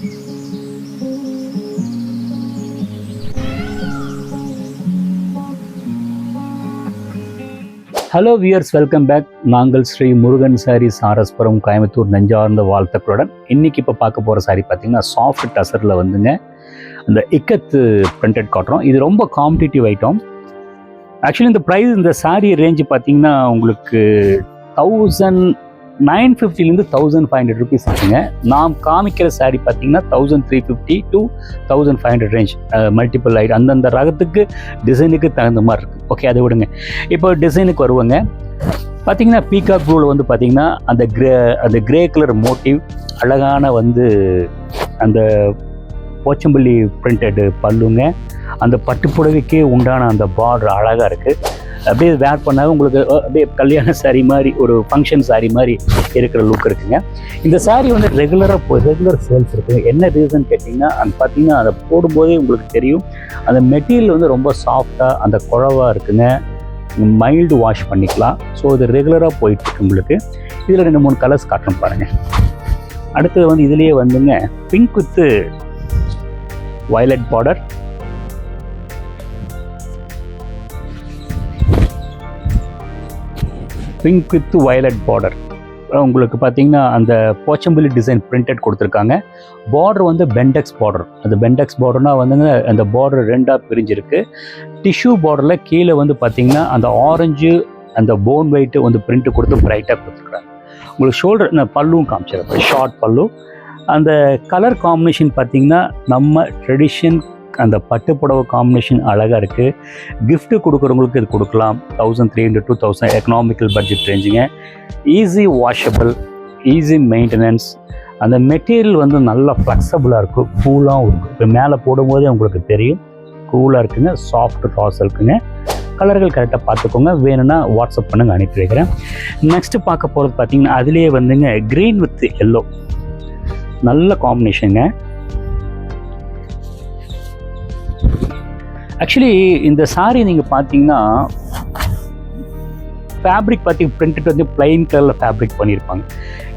Hello wears welcome back நாங்கள் ஸ்ரீ முருகன் சாரி சாரஸ்புரம் கோயம்புத்தூர் நெஞ்சார்ந்த வாழ்த்துக்களுடன் இன்னைக்கு இப்போ பார்க்க போகிற சாரி பார்த்தீங்கன்னா சாஃப்ட் டசரில் வந்துங்க. அந்த இக்கத்து பிரிண்டட் காட்டுறோம். இது ரொம்ப காம்படிட்டிவ் ஐட்டம் ஆக்சுவலி இந்த ப்ரைஸ் இந்த சாரி ரேஞ்சு பார்த்தீங்கன்னா உங்களுக்கு தௌசண்ட் நைன் ஃபிஃப்டிலேருந்து தௌசண்ட் ஃபைவ் ஹண்ட்ரட் ருபீஸ் இருக்குங்க. நாம் காமிக்கிற சாரீ பார்த்தீங்கன்னா thousand three fifty to thousand five hundred range multiple item அந்தந்த ரகத்துக்கு டிசைனுக்கு தகுந்த மாதிரி இருக்குது ஓகே அதை விடுங்க. இப்போ டிசைனுக்கு வருவாங்க. பார்த்தீங்கன்னா பீகாக் ப்ளூவில் வந்து பார்த்தீங்கன்னா அந்த கிரே அந்த கிரே கலர் மோட்டிவ் அழகான வந்து அந்த போச்சம்பள்ளி பிரிண்டட் பல்லுங்க. அந்த பட்டுப்புடவைக்கே உண்டான அந்த பார்டர் அழகாக இருக்குது அப்படியே வேர் பண்ணால் உங்களுக்கு அப்படியே கல்யாண saree மாதிரி ஒரு ஃபங்க்ஷன் saree மாதிரி இருக்கிற லுக் இருக்குங்க. இந்த saree வந்து ரெகுலராக போ ரெகுலர் சேல்ஸ் இருக்குது என்ன ரீசன் கேட்டிங்கன்னா அந்த பார்த்தீங்கன்னா அதை போடும்போதே உங்களுக்கு தெரியும். அந்த மெட்டீரியல் வந்து ரொம்ப சாஃப்டாக அந்த குழவாக இருக்குங்க. மைல்டு வாஷ் பண்ணிக்கலாம். ஸோ இது ரெகுலராக போயிட்டுருக்கு உங்களுக்கு. இதில் ரெண்டு மூணு கலர்ஸ் காட்டணும் பாருங்கள் அடுத்தது வந்து இதுலேயே வந்துங்க pink with violet border pink with violet border உங்களுக்கு பார்த்தீங்கன்னா அந்த போச்சம்பள்ளி டிசைன் பிரிண்டட் கொடுத்துருக்காங்க. பார்டர் வந்து பெண்டெக்ஸ் பார்டர் அந்த பெண்டெக்ஸ் பார்டர்னால் வந்துங்க அந்த பார்டர் ரெண்டாக பிரிஞ்சிருக்கு. டிஷ்யூ பார்டரில் கீழே வந்து பார்த்தீங்கன்னா அந்த ஆரஞ்சு அந்த போன் ஒயிட்டு வந்து பிரிண்ட்டு கொடுத்து பிரைட்டாக கொடுத்துருக்குறாங்க. உங்களுக்கு ஷோல்டர் நான் பல்லும் காமிச்சிருப்பேன் ஷார்ட் பல்லு. அந்த கலர் காம்பினேஷன் பார்த்தீங்கன்னா நம்ம ட்ரெடிஷன் அந்த பட்டு புடவை காம்பினேஷன் அழகாக இருக்குது கிஃப்ட்டு கொடுக்குறவங்களுக்கு இது கொடுக்கலாம். Thousand three hundred two thousand economical budget ரேஞ்சுங்க easy washable easy maintenance அந்த மெட்டீரியல் வந்து நல்லா ஃப்ளெக்சபிளாக இருக்கும். கூலாகவும் இருக்கும். இப்போ மேலே போடும்போதே உங்களுக்கு தெரியும். கூலாக இருக்குங்க. சாஃப்ட் டாஸ் இருக்குங்க. கலர்கள் கரெக்டாக பார்த்துக்கோங்க. வேணும்னா வாட்ஸ்அப் பண்ணுங்க அனுப்பி வைக்கிறேன். நெக்ஸ்ட்டு பார்க்க போகிறது பார்த்தீங்கன்னா அதுலேயே வந்துங்க க்ரீன் வித் எல்லோ நல்ல காம்பினேஷனுங்க ஆக்சுவலி இந்த சாரீ நீங்கள் பார்த்தீங்கன்னா ஃபேப்ரிக் பார்த்தி பிரிண்டட் வந்து பிளைன் கலரில் ஃபேப்ரிக் பண்ணியிருப்பாங்க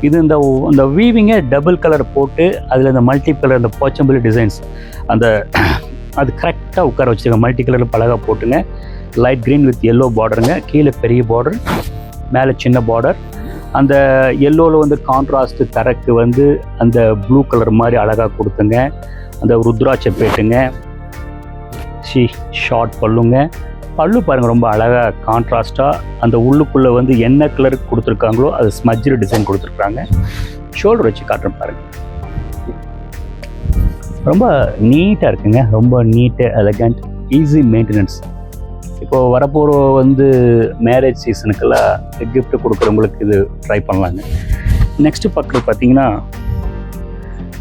இது இந்த இந்த வீவிங்கை டபுள் கலர் போட்டு அதில் இந்த மல்டி கலர் இந்த போச்சம்பள்ளி டிசைன்ஸ் அந்த அது கரெக்டாக உட்கார வச்சுருங்க மல்டி கலரில் பழகாக போட்டுங்க. லைட் க்ரீன் வித் எல்லோ பார்டருங்க கீழே பெரிய பார்டர் மேலே சின்ன பார்டர் அந்த எல்லோவில் வந்து கான்ட்ராஸ்ட் தரக்கு வந்து அந்த ப்ளூ கலர் மாதிரி அழகாக கொடுத்துங்க. அந்த ருத்ராட்சை பேட்டுங்க. வச்சு ஷார்ட் பல்லுங்க. பல்லு பாருங்கள் ரொம்ப அழகாக கான்ட்ராஸ்ட்டாக அந்த உள்ளுக்குள்ளே வந்து என்ன கலர் கொடுத்துருக்காங்களோ அது ஸ்மஜ்ஜு டிசைன் கொடுத்துருக்காங்க ஷோல்டர் வச்சு காட்டுறேன் பாருங்கள் ரொம்ப நீட்டாக இருக்குங்க. ரொம்ப நீட்டு எலகண்ட் ஈஸி மெயின்டெனன்ஸ் இப்போது வரப்போகிற வந்து மேரேஜ் சீசனுக்கெல்லாம் கிஃப்ட் கொடுக்குறவங்களுக்கு இது ட்ரை பண்ணலாங்க. நெக்ஸ்ட்டு பக்கத்தில் பார்த்தீங்கன்னா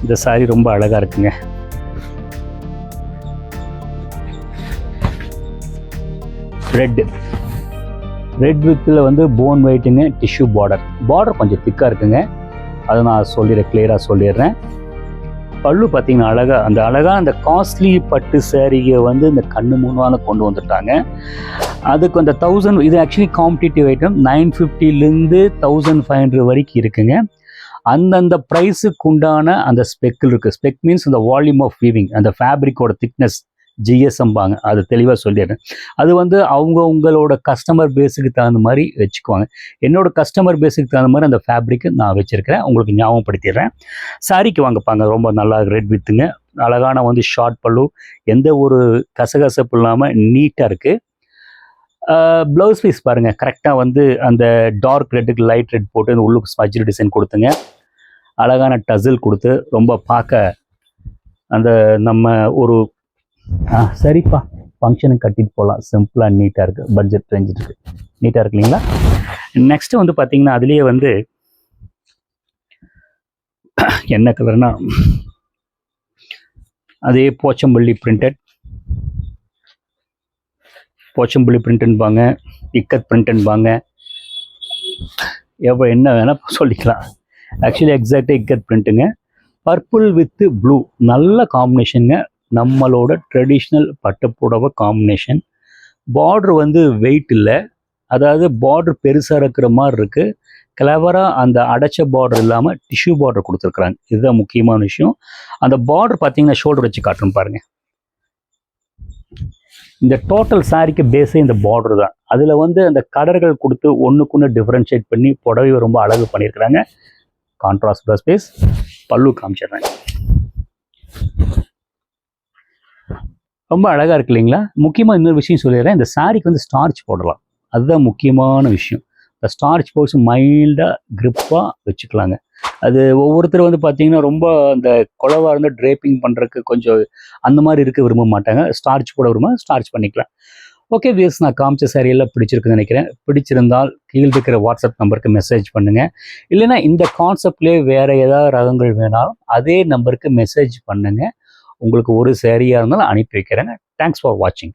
இந்த சாரீ ரொம்ப அழகாக இருக்குங்க. ரெட்டு ரெட் வித்தில் வந்து போன் வெயிட்டுங்க டிஷ்யூ பார்டர் பார்டர் கொஞ்சம் திக்காக இருக்குங்க. அதை நான் சொல்லிடுறேன் கிளியராக சொல்லிடுறேன். பல்லு பார்த்தீங்கன்னா அழகாக அந்த அழகாக அந்த காஸ்ட்லி பட்டு சேரீயை வந்து இந்த கண்ணு முன்னால கொண்டு வந்துட்டாங்க. அதுக்கு அந்த தௌசண்ட் இது ஆக்சுவலி காம்படிட்டிவ் ஐட்டம் நைன் ஃபிஃப்டிலேருந்து தௌசண்ட் ஃபைவ் ஹண்ட்ரட் வரைக்கும் இருக்குங்க. அந்தந்த ப்ரைஸுக்கு உண்டான அந்த ஸ்பெக்கில் இருக்குது ஸ்பெக் மீன்ஸ் அந்த வால்யூம் ஆஃப் வீவிங் அந்த ஃபேப்ரிக்கோட திக்னஸ் ஜிஎஸ்எம்பாங்க அதை தெளிவாக சொல்லிடுறேன். அது வந்து அவங்க உங்களோட கஸ்டமர் பேஸுக்கு தகுந்த மாதிரி வச்சுக்குவாங்க. என்னோட கஸ்டமர் பேஸுக்கு தகுந்த மாதிரி அந்த ஃபேப்ரிக்கு நான் வச்சுருக்கிறேன். உங்களுக்கு ஞாபகப்படுத்திடுறேன். சாரிக்கு வாங்கப்பாங்க ரொம்ப நல்லா ரெட் வித்துங்க அழகான வந்து ஷார்ட் பல்லு. எந்த ஒரு கசகசப்பு இல்லாமல் நீட்டாக இருக்குது ப்ளவுஸ் பீஸ் பாருங்கள் கரெக்டாக வந்து அந்த டார்க் ரெட்டுக்கு லைட் ரெட் போட்டு அந்த உள்ளுக்கு ஸ்மஜ்ஜு டிசைன் கொடுத்துங்க. அழகான டசில் கொடுத்து ரொம்ப பார்க்க அந்த நம்ம ஒரு ஆ சரிப்பா. ஃபங்க்ஷனுக்கு கட்டிட்டு போகலாம் சிம்பிளாக நீட்டாக இருக்குது பட்ஜெட் ரேஞ்ச் இருக்குது நீட்டாக இருக்கு. இல்லைங்களா நெக்ஸ்ட்டு வந்து பார்த்தீங்கன்னா அதுலேயே வந்து என்ன கலர்னா அதே போச்சம்பள்ளி பிரிண்டட் போச்சம்பள்ளி பிரிண்ட்ன்பாங்க இக்கத் பிரிண்ட்ன்பாங்க எவ்வளோ என்ன வேணால் சொல்லிக்கலாம். ஆக்சுவலி எக்ஸாக்டாக இக்கத் பிரிண்ட்டுங்க பர்பிள் வித்து ப்ளூ நல்ல காம்பினேஷனுங்க நம்மளோட ட்ரெடிஷ்னல் பட்டுப்புடவை காம்பினேஷன் பார்டர் வந்து வெயிட் இல்லை. அதாவது பார்டர் பெருசாக இருக்கிற மாதிரி இருக்குது கிளவராக அந்த அடைச்ச பார்டர் இல்லாமல் டிஷ்யூ பார்டர் கொடுத்துருக்குறாங்க. இதுதான் முக்கியமான விஷயம். அந்த பார்டர் பார்த்தீங்கன்னா ஷோல்டர் வச்சு காட்டுறேன் பாருங்க. இந்த டோட்டல் சாரிக்கு பேஸே இந்த பார்டர் தான். அதில் வந்து அந்த கடர்கள் கொடுத்து ஒன்றுக்குன்னு டிஃப்ரென்ஷியேட் பண்ணி புடவை ரொம்ப அழகு பண்ணியிருக்கிறாங்க. கான்ட்ராஸ்ட் ப்ளஸ் பேஸ் பல்லு காமிச்சிடுறாங்க ரொம்ப அழகாக இருக்கு இல்லைங்களா? முக்கியமாக இன்னொரு விஷயம் சொல்லிடுறேன். இந்த சாரிக்கு வந்து ஸ்டார்ச் போடலாம். அதுதான் முக்கியமான விஷயம். இந்த ஸ்டார்ச் போட்டு மைல்டாக க்ரிப்பாக வச்சுக்கலாங்க. அது ஒவ்வொருத்தர் வந்து பார்த்தீங்கன்னா ரொம்ப அந்த குளவாக இருந்து ட்ரேப்பிங் பண்ணுறதுக்கு கொஞ்சம் அந்த மாதிரி இருக்க விரும்ப மாட்டாங்க. ஸ்டார்ச் போட விரும்ப ஸ்டார்ச் பண்ணிக்கலாம். ஓகே வியர்ஸ் நான் காமிச்ச சாரியெல்லாம் எல்லாம் பிடிச்சிருக்குன்னு நினைக்கிறேன். பிடிச்சிருந்தால் கீழே இருக்கிற வாட்ஸ்அப் நம்பருக்கு மெசேஜ் பண்ணுங்கள் இல்லைன்னா இந்த கான்செப்ட்லேயே வேறு ஏதாவது ரகங்கள் வேணாலும் அதே நம்பருக்கு மெசேஜ் பண்ணுங்கள் உங்களுக்கு ஒரு சேரீயாக இருந்தாலும் அனுப்பி வைக்கிறேங்க. தேங்க்ஸ் ஃபார் வாட்சிங்